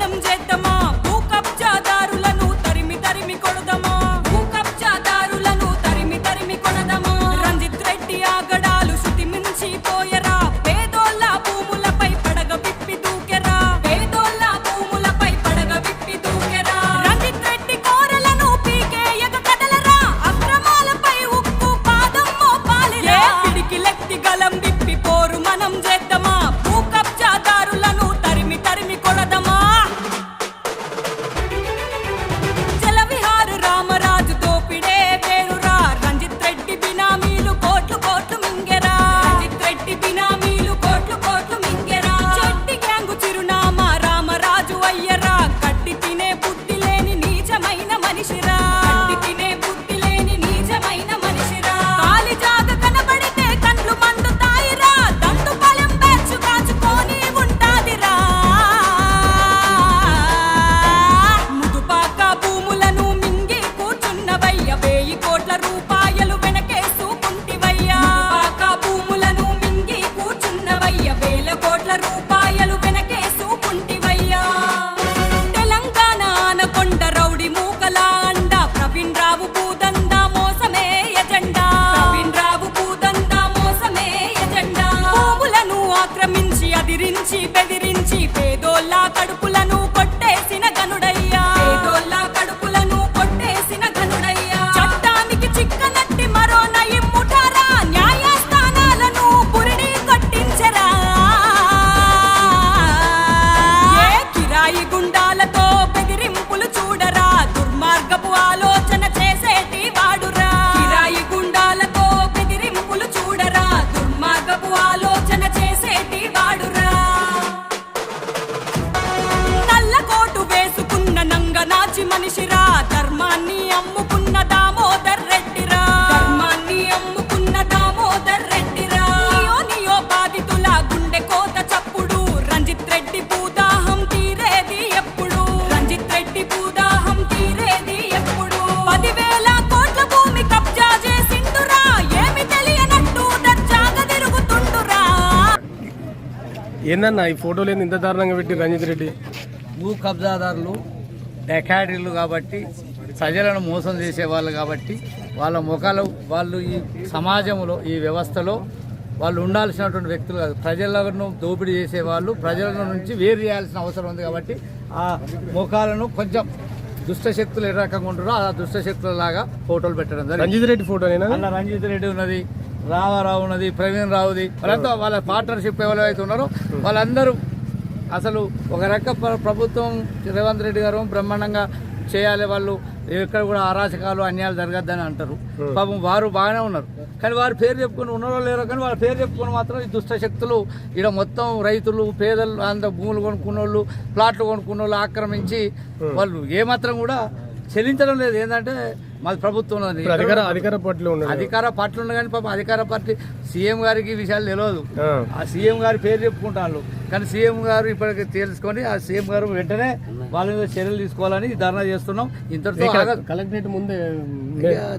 మనం చేద్దామా? భూ కబ్జాదారులను తరిమి తరిమి కొడదామా? భూ కబ్జాదారులను తరిమి తరిమి కొడదామా? రంజిత్ రెడ్డి ఆగడాలు శృతి మించి పోయరా? పేదోళ్ళ భూములపై పడగ విప్పి దూకెరా? పేదోళ్ళ భూములపై పడగ విప్పి దూకెరా? రంజిత్ రెడ్డి కోరలను పీకేయగ కదలరా అక్రమాలపై ఉక్కు పాదం మోపాలిరా? పిడికిలెత్తి గలం విప్పి పోరు మనం చేద్దామా la ropa. ఏందన్నా ఈ ఫోటోలు ఏంది ఇంత దారుణంగా పెట్టి రంజిత్ రెడ్డి? భూ కబ్జాదారులు డెకాడీలు కాబట్టి ప్రజలను మోసం చేసేవాళ్ళు కాబట్టి వాళ్ళ ముఖాలు వాళ్ళు ఈ సమాజంలో ఈ వ్యవస్థలో వాళ్ళు ఉండాల్సినటువంటి వ్యక్తులు కాదు. ప్రజలను దోపిడీ చేసేవాళ్ళు ప్రజల నుంచి వేరు చేయాల్సిన అవసరం ఉంది కాబట్టి ఆ ముఖాలను కొంచెం దుష్ట శక్తులు ఏ రకంగా ఉంటారో ఆ దుష్ట శక్తుల లాగా ఫోటోలు పెట్టడం జరిగింది. రంజిత్ రెడ్డి ఫోటోనేనా అలా రంజిత్ రెడ్డి ఉన్నది. రామారావు ఉన్నది ప్రవీణ్ రావుది వాళ్ళంతా వాళ్ళ పార్ట్నర్షిప్ ఎవరైతే ఉన్నారో వాళ్ళందరూ అసలు ఒక రక ప్ర- ప్రభుత్వం రేవంత్ రెడ్డి గారు బ్రహ్మాండంగా చేయాలి వాళ్ళు ఎక్కడ కూడా అరాచకాలు అన్యాయాలు జరగద్దని అంటారు. పాపం వారు బాగానే ఉన్నారు. కానీ వారు పేరు చెప్పుకొని ఉన్నారో లేరో కానీ వాళ్ళ పేరు చెప్పుకొని మాత్రం ఈ దుష్ట శక్తులు ఇక్కడ మొత్తం రైతులు పేదలు అంత భూములు కొనుక్కున్న వాళ్ళు ప్లాట్లు కొనుక్కున్న వాళ్ళు ఆక్రమించి వాళ్ళు ఏమాత్రం కూడా చెల్లించడం లేదు. ఏంటంటే మాది ప్రభుత్వం అధికార అధికార పార్టీలో ఉన్నాడు అధికార పార్టీ ఉంది కానీ పాపం అధికార పార్టీ సీఎం గారికి విషయాలు తెలియదు. ఆ. సీఎం గారి పేరు చెప్పుకుంటాను కానీ సీఎం గారు ఇప్పటికి తెలుసుకొని ఆ సీఎం గారు వెంటనే వాళ్ళ మీద చర్యలు తీసుకోవాలని ధర్నా చేస్తున్నాం. ఇంతటితో. కలెక్టరేట్ ముందే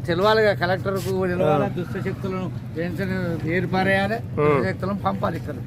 తెలవాలిగా కలెక్టర్కు తెలవాలి దుష్ట శక్తులను ఏర్పారేయాలి. శక్తులను పంపాలి ఇక్కడ.